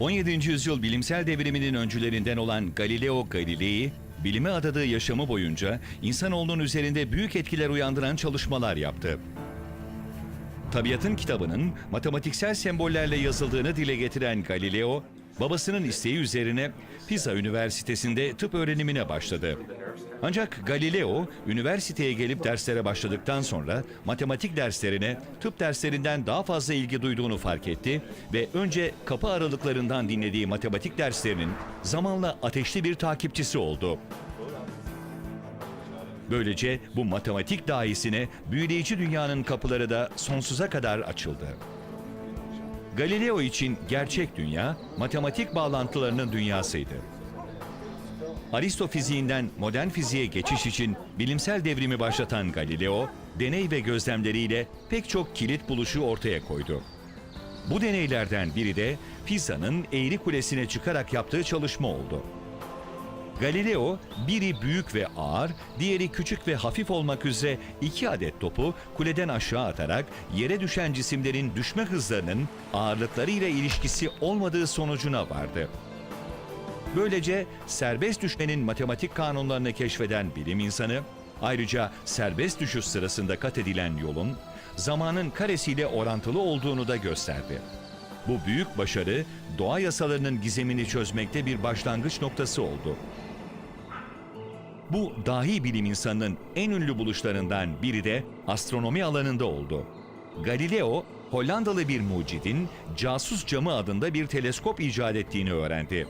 17. yüzyıl bilimsel devriminin öncülerinden olan Galileo Galilei, bilime adadığı yaşamı boyunca insanoğlunun üzerinde büyük etkiler uyandıran çalışmalar yaptı. Tabiatın kitabının matematiksel sembollerle yazıldığını dile getiren Galileo, babasının isteği üzerine Pisa Üniversitesi'nde tıp öğrenimine başladı. Ancak Galileo, üniversiteye gelip derslere başladıktan sonra matematik derslerine tıp derslerinden daha fazla ilgi duyduğunu fark etti ve önce kapı aralıklarından dinlediği matematik derslerinin zamanla ateşli bir takipçisi oldu. Böylece bu matematik dahisine büyüleyici dünyanın kapıları da sonsuza kadar açıldı. Galileo için gerçek dünya matematik bağlantılarının dünyasıydı. Aristo fiziğinden modern fiziğe geçiş için bilimsel devrimi başlatan Galileo, deney ve gözlemleriyle pek çok kilit buluşu ortaya koydu. Bu deneylerden biri de Pisa'nın eğri kulesine çıkarak yaptığı çalışma oldu. Galileo, biri büyük ve ağır, diğeri küçük ve hafif olmak üzere iki adet topu kuleden aşağı atarak yere düşen cisimlerin düşme hızlarının ağırlıkları ile ilişkisi olmadığı sonucuna vardı. Böylece serbest düşmenin matematik kanunlarını keşfeden bilim insanı, ayrıca serbest düşüş sırasında kat edilen yolun zamanın karesiyle orantılı olduğunu da gösterdi. Bu büyük başarı doğa yasalarının gizemini çözmekte bir başlangıç noktası oldu. Bu dahi bilim insanının en ünlü buluşlarından biri de astronomi alanında oldu. Galileo, Hollandalı bir mucidin casus camı adında bir teleskop icat ettiğini öğrendi.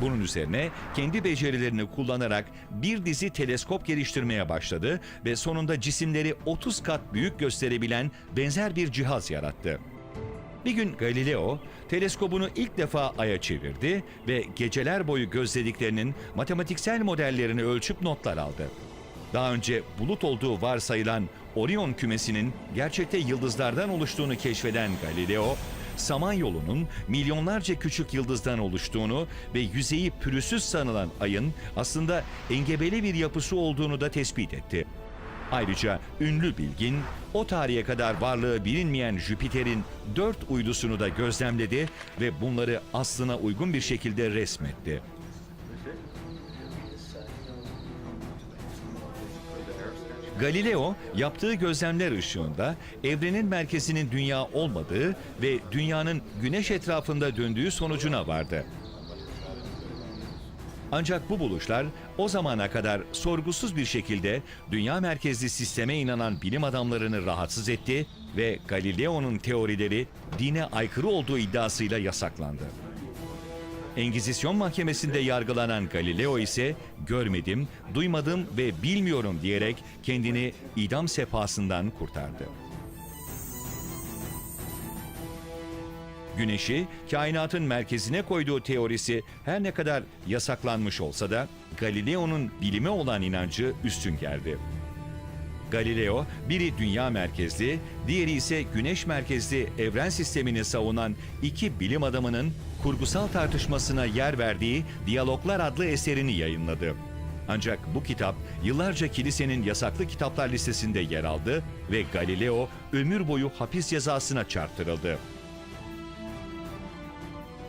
Bunun üzerine kendi becerilerini kullanarak bir dizi teleskop geliştirmeye başladı ve sonunda cisimleri 30 kat büyük gösterebilen benzer bir cihaz yarattı. Bir gün Galileo teleskobunu ilk defa aya çevirdi ve geceler boyu gözlediklerinin matematiksel modellerini ölçüp notlar aldı. Daha önce bulut olduğu varsayılan Orion kümesinin gerçekte yıldızlardan oluştuğunu keşfeden Galileo, Samanyolu'nun milyonlarca küçük yıldızdan oluştuğunu ve yüzeyi pürüzsüz sanılan ayın aslında engebeli bir yapısı olduğunu da tespit etti. Ayrıca ünlü bilgin o tarihe kadar varlığı bilinmeyen Jüpiter'in dört uydusunu da gözlemledi ve bunları aslına uygun bir şekilde resmetti. Galileo yaptığı gözlemler ışığında evrenin merkezinin dünya olmadığı ve dünyanın güneş etrafında döndüğü sonucuna vardı. Ancak bu buluşlar o zamana kadar sorgusuz bir şekilde dünya merkezli sisteme inanan bilim adamlarını rahatsız etti ve Galileo'nun teorileri dine aykırı olduğu iddiasıyla yasaklandı. Engizisyon mahkemesinde yargılanan Galileo ise görmedim, duymadım ve bilmiyorum diyerek kendini idam sefasından kurtardı. Güneşi kainatın merkezine koyduğu teorisi her ne kadar yasaklanmış olsa da Galileo'nun bilime olan inancı üstün geldi. Galileo, biri dünya merkezli, diğeri ise güneş merkezli evren sistemini savunan iki bilim adamının kurgusal tartışmasına yer verdiği Diyaloglar adlı eserini yayınladı. Ancak bu kitap yıllarca kilisenin yasaklı kitaplar listesinde yer aldı ve Galileo ömür boyu hapis cezasına çarptırıldı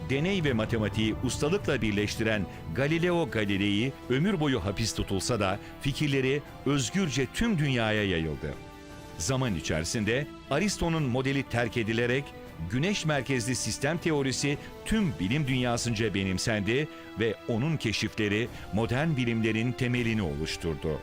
deney ve matematiği ustalıkla birleştiren Galileo Galilei ömür boyu hapis tutulsa da fikirleri özgürce tüm dünyaya yayıldı. Zaman içerisinde Aristo'nun modeli terk edilerek güneş merkezli sistem teorisi tüm bilim dünyasınca benimsendi ve onun keşifleri modern bilimlerin temelini oluşturdu.